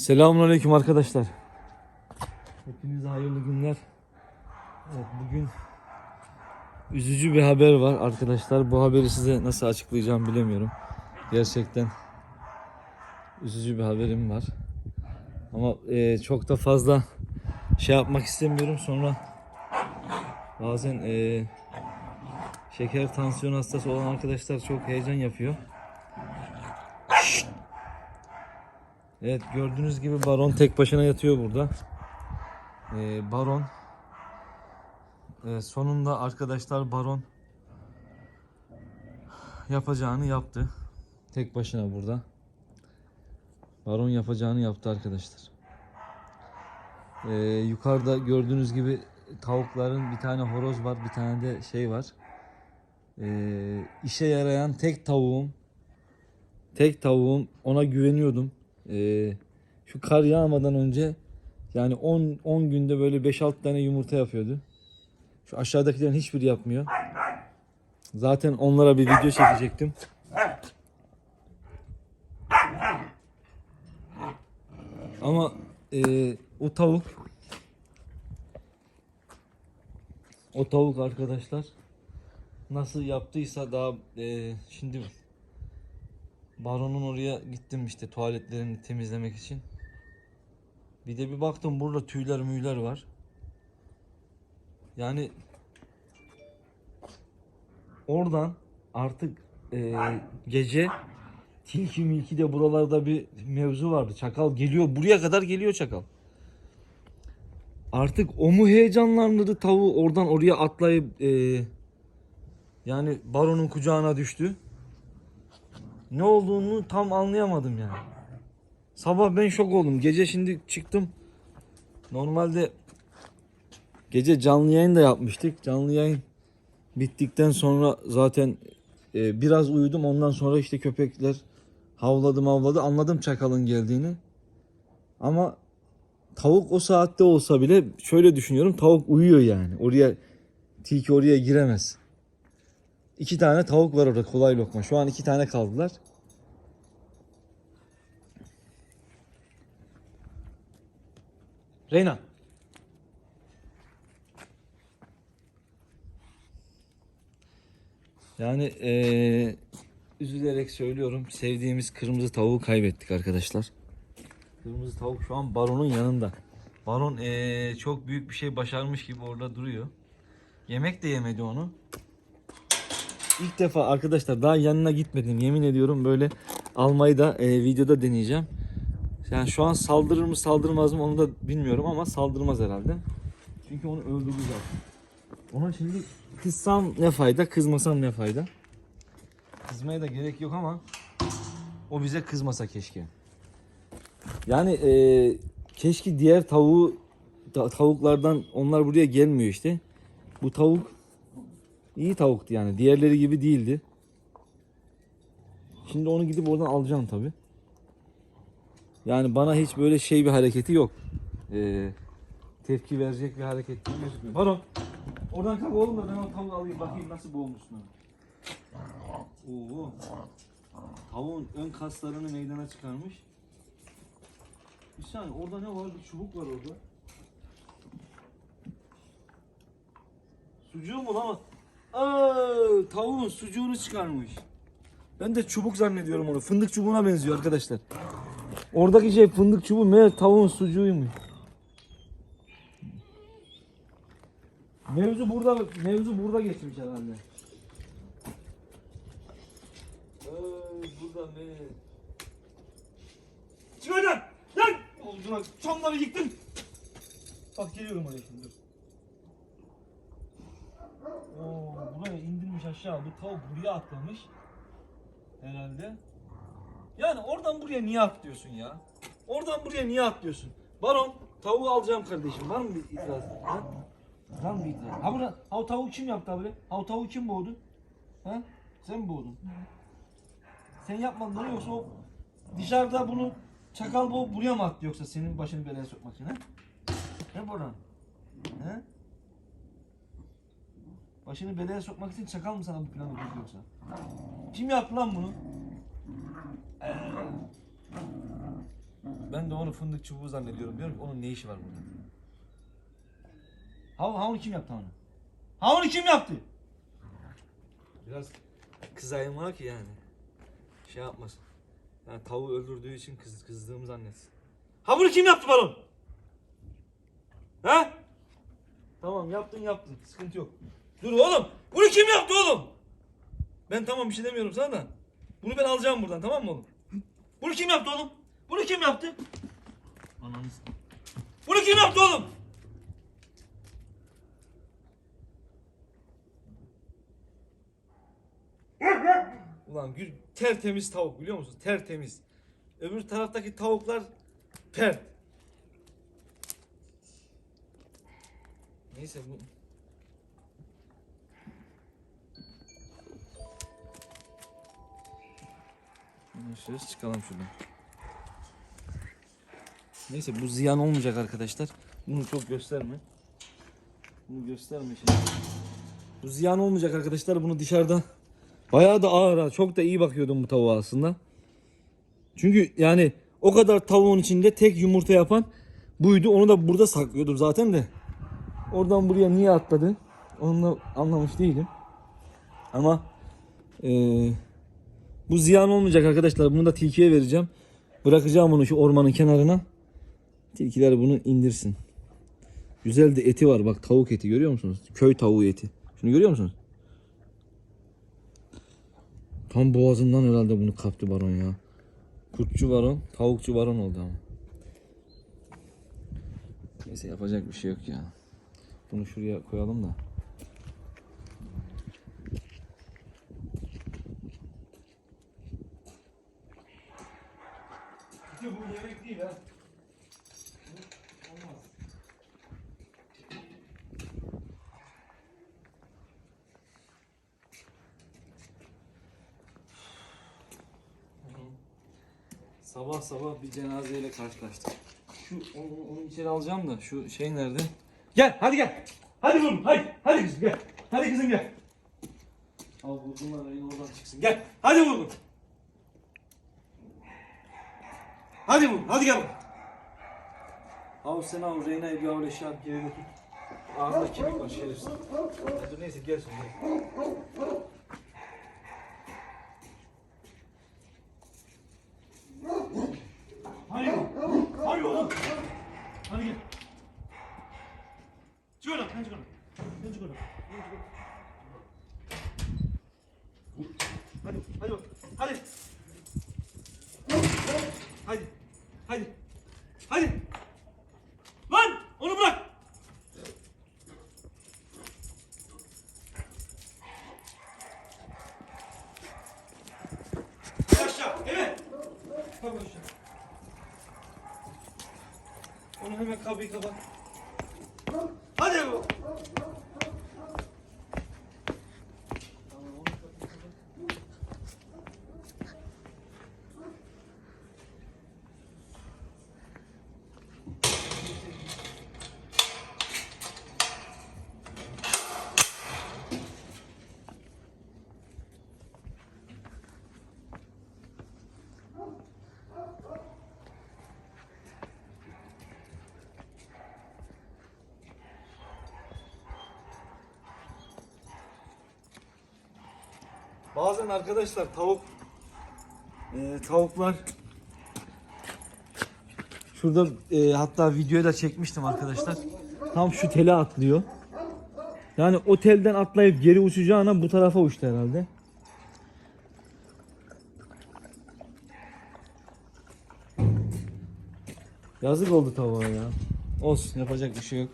Selamünaleyküm arkadaşlar. Hepinize hayırlı günler. Evet bugün üzücü bir haber var arkadaşlar. Bu haberi size nasıl açıklayacağım bilemiyorum. Gerçekten üzücü bir haberim var. Ama e, çok da fazla şey yapmak istemiyorum. Sonra bazen e, şeker tansiyon hastası olan arkadaşlar çok heyecan yapıyor. Evet gördüğünüz gibi baron tek başına yatıyor burada. Ee, baron Ee, sonunda arkadaşlar baron yapacağını yaptı. Tek başına burada. Baron yapacağını yaptı arkadaşlar. Ee, yukarıda gördüğünüz gibi tavukların bir tane horoz var, bir tane de şey var. Ee, işe yarayan tek tavuğum tek tavuğum ona güveniyordum. Ee, şu kar yağmadan önce yani 10 10 günde böyle 5-6 tane yumurta yapıyordu. Şu aşağıdakilerin hiçbiri yapmıyor. Zaten onlara bir video çekecektim. Ama e, o tavuk o tavuk arkadaşlar nasıl yaptıysa daha e, şimdi Baron'un oraya gittim işte tuvaletlerini temizlemek için. Bir de bir baktım burada tüyler müyler var. Yani oradan artık e, gece tilki milki de buralarda bir mevzu vardı. Çakal geliyor buraya kadar geliyor çakal. Artık o mu heyecanlandırdı tavuğu oradan oraya atlayıp e, yani baronun kucağına düştü ne olduğunu tam anlayamadım yani. Sabah ben şok oldum. Gece şimdi çıktım. Normalde gece canlı yayın da yapmıştık. Canlı yayın bittikten sonra zaten e, biraz uyudum. Ondan sonra işte köpekler havladı havladı. Anladım çakalın geldiğini. Ama tavuk o saatte olsa bile şöyle düşünüyorum. Tavuk uyuyor yani. Oraya tilki oraya giremez. İki tane tavuk var orada kolay lokma. Şu an iki tane kaldılar. Reyna. Yani eee, üzülerek söylüyorum. Sevdiğimiz kırmızı tavuğu kaybettik arkadaşlar. Kırmızı tavuk şu an baronun yanında. Baron eee, çok büyük bir şey başarmış gibi orada duruyor. Yemek de yemedi onu. İlk defa arkadaşlar daha yanına gitmedim. Yemin ediyorum böyle almayı da e, videoda deneyeceğim. Yani şu an saldırır mı saldırmaz mı onu da bilmiyorum ama saldırmaz herhalde. Çünkü onu zaten. Ona şimdi kızsam ne fayda, kızmasam ne fayda. Kızmaya da gerek yok ama o bize kızmasa keşke. Yani e, keşke diğer tavuğu ta- tavuklardan onlar buraya gelmiyor işte. Bu tavuk İyi tavuktu yani. Diğerleri gibi değildi. Şimdi onu gidip oradan alacağım tabi. Yani bana hiç böyle şey bir hareketi yok. Ee, tepki verecek bir hareket değil gözükmüyor. Pardon. Oradan kalk oğlum da ben o tavuğu alayım bakayım nasıl boğulmuşsun. Oo. Tavuğun ön kaslarını meydana çıkarmış. Bir saniye orada ne var? Bir çubuk var orada. Sucuğu mu lan? Aa, tavuğun sucuğunu çıkarmış. Ben de çubuk zannediyorum onu. Fındık çubuğuna benziyor arkadaşlar. Oradaki şey fındık çubuğu meğer tavuğun sucuğuymuş. Mevzu burada mevzu burada geçmiş herhalde. Ay, burada ne? Çık oradan! Lan! Olcuna çamları yıktın. Bak geliyorum oraya şimdi. Oo, indirmiş aşağı. Bu tavuk buraya atlamış. Herhalde. Yani oradan buraya niye atlıyorsun ya? Oradan buraya niye atlıyorsun? Baron, tavuğu alacağım kardeşim. Var mı bir itiraz? Ha? Var mı bir itiraz? Ha, burada, ha o tavuğu kim yaptı abi? Ha o tavuğu kim boğdu? Ha? Sen mi boğdun? Sen yapmadın mi? yoksa o dışarıda bunu çakal boğup buraya mı attı yoksa senin başını belaya sokmak için ha? Ne Baron? He? Başını belaya sokmak için çakal mı sana bu planı kurdu yoksa? Kim yaptı lan bunu? Ben de onu fındık çubuğu zannediyorum. Diyorum ki onun ne işi var burada? Ha, ha onu kim yaptı onu? Ha onu kim yaptı? Biraz kızayım var ki yani. Şey yapmasın. Yani tavuğu öldürdüğü için kız, kızdığımı zannetsin. Ha bunu kim yaptı balon? Ha? Tamam yaptın yaptın. Sıkıntı yok. Dur oğlum. Bunu kim yaptı oğlum? Ben tamam bir şey demiyorum sana da. Bunu ben alacağım buradan tamam mı oğlum? Bunu kim yaptı oğlum? Bunu kim yaptı? Ananı Bunu kim yaptı oğlum? Ulan gül tertemiz tavuk biliyor musun? Tertemiz. Öbür taraftaki tavuklar pert. Neyse bu Şöyle çıkalım şuradan. Neyse bu ziyan olmayacak arkadaşlar. Bunu çok gösterme. Bunu gösterme şimdi. Bu ziyan olmayacak arkadaşlar. Bunu dışarıda bayağı da ağır. Çok da iyi bakıyordum bu tavuğa aslında. Çünkü yani o kadar tavuğun içinde tek yumurta yapan buydu. Onu da burada saklıyordum zaten de. Oradan buraya niye atladı? Onu da anlamış değilim. Ama eee bu ziyan olmayacak arkadaşlar. Bunu da tilkiye vereceğim. Bırakacağım onu şu ormanın kenarına. Tilkiler bunu indirsin. Güzel de eti var bak tavuk eti görüyor musunuz? Köy tavuğu eti. Şunu görüyor musunuz? Tam boğazından herhalde bunu kaptı baron ya. Kurtçu baron, tavukçu baron oldu ama. Neyse yapacak bir şey yok ya. Bunu şuraya koyalım da. Bu yemek değil ha. Olmaz. Sabah sabah bir cenazeyle karşılaştık. Şu onu, onu içeri alacağım da şu şey nerede? Gel hadi gel. Hadi oğlum hadi. Hadi kızım gel. Hadi kızım gel. Al bu bunlar oradan çıksın. Gel. Hadi oğlum. Hadi gel. Abi sen al Reyna'yı bir öyle şey yap geri götür. Ağzında kemik var şerefsiz. Ya Dur neyse gel sonra. Hadi oğlum. Hadi oğlum. Hadi gel. Çık oradan. Sen çık oradan. Sen çık oradan. Sen çık oradan. Hadi, hadi bak. Hadi. Hadi. Hadi. Hadi. Lan! Onu bırak. Aşağı. Evet. Kalk aşağı. Onu hemen kapıyı kapat. Hadi bu. Bazen arkadaşlar tavuk e, tavuklar şurada e, hatta videoyu da çekmiştim arkadaşlar. Tam şu tele atlıyor. Yani o telden atlayıp geri uçacağına bu tarafa uçtu herhalde. Yazık oldu tavuğa ya. Olsun yapacak bir şey yok.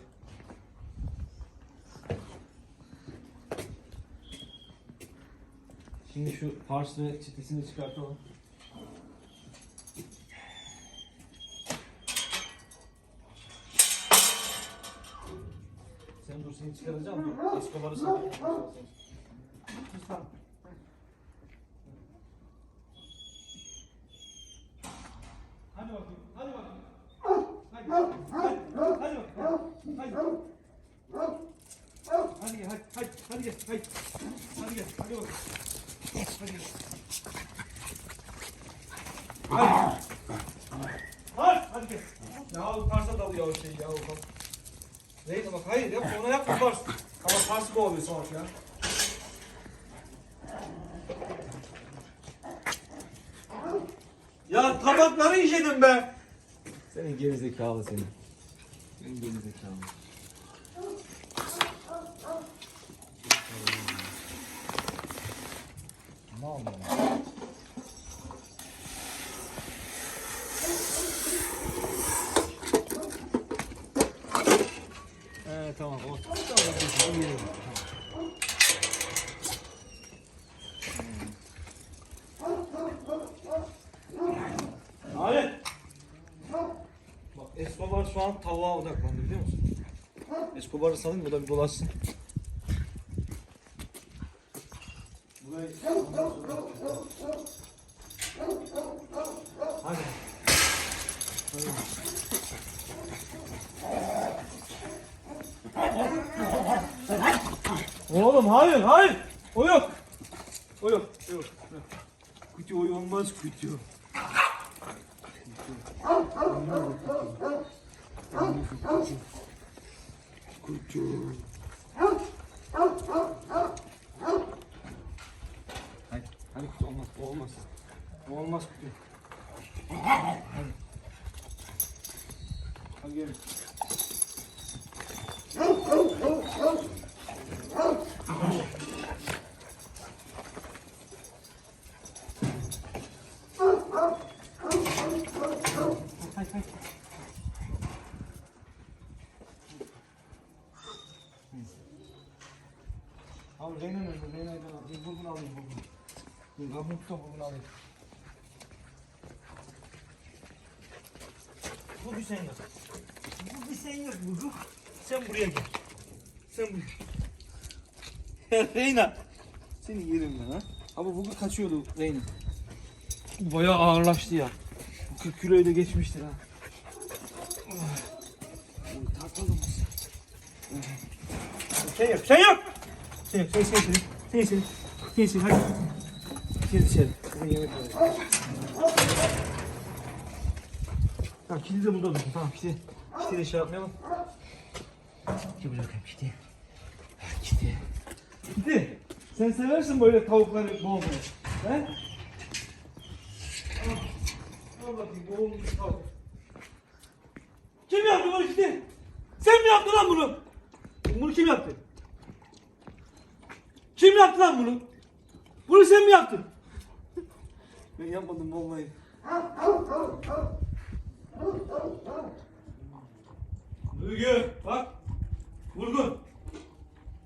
Şimdi şu pars ve çitesini çıkartalım. Sen dur seni çıkaracağım dur. Satayım. Lütfen. Hadi bakayım. Hadi bakayım. Hadi. Hadi. Hadi bakayım. Hadi. Hadi gel, hadi, hadi, hadi gel, hadi. Hadi gel, hadi bakayım. Hadi. Hadi. Ya o Pars'a dalıyor o şey ya. O. Neydi bak hayır yapma ona yapma Pars. Ama Pars'ı kovalıyor savaş ya. Ya tabakları işedim be. Senin gerizekalı senin. Senin gerizekalı. Tamam mı? Tamam o. Abi. Bak Escobar şu an tavuğa odaklandı biliyor musun? Escobar'ı salayım bu da bir dolaşsın. Burayı... Hadi. Oğlum hayır hayır. O yok. O yok. O yok. Kutu oy olmaz kutu. Kutu. Hadi, hadi kutu olmaz, o olmaz. O olmaz kutu. Hadi. Hadi gelin. Abi Reyna nerede? Reyna'yı ben alayım. Bulgun alayım bulgun. Dur kapını tutam bulgun alayım. Bu bir sen yok. Bu bir sen yok bulgun. Sen buraya gel. Sen buraya. Ya Reyna. Seni yerim ben ha. Abi bugün kaçıyordu Reyna. Bayağı ağırlaştı ya. Bu 40 kiloyu da geçmiştir ha. Şey yok, şey yok. Şey yok, şey şey şey. Şey şey. Şey şey, hadi. Gir içeri. Bugün yemek var. Tamam, kilidi de burada dursun. Tamam, kilidi. Kilidi de şey yapmayalım. Buraya bakayım, kilidi. Kilidi. Kilidi. Sen seversin böyle tavukları boğmayı. He? Al bakayım, boğulmuş tavuk. Yaptı bunu kilidi? Sen mi yaptın lan bunu? Bunu kim yaptı? Kim yaptı lan bunu? Bunu sen mi yaptın? Ben yapmadım vallahi. Müge bak. Vurgun.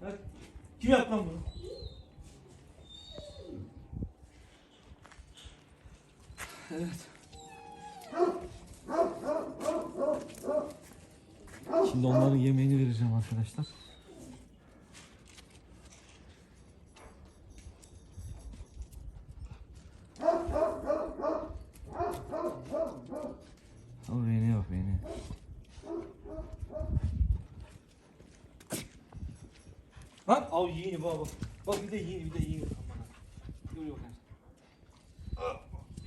Bak. Kim yaptı lan bunu? Evet. Şimdi onların yemeğini vereceğim arkadaşlar. Al beğeni bak beğeni. Lan av yiyin baba. Bak bir de yiyin bir de yiyin. Dur yok.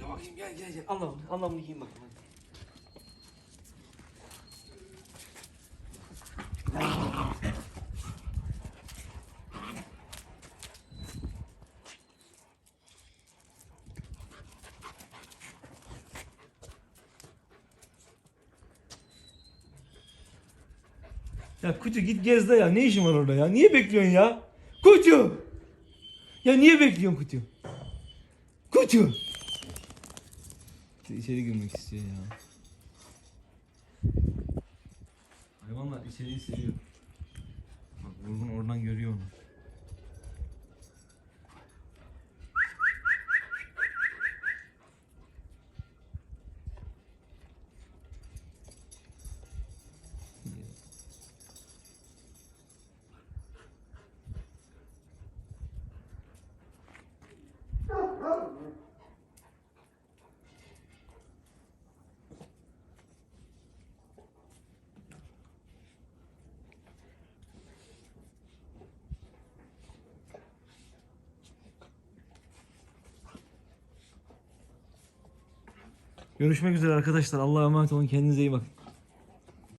Ya bakayım gel gel gel. Anla bunu. Anla bunu yiyin bakayım. Kutu git gez de ya. Ne işin var orada ya? Niye bekliyorsun ya? Kutu! Ya niye bekliyorsun Kutu? Kutu! İçeri girmek istiyor ya. Hayvanlar içeriği seviyor. Bak Vurgun oradan görüyor onu. Görüşmek üzere arkadaşlar. Allah'a emanet olun. Kendinize iyi bakın.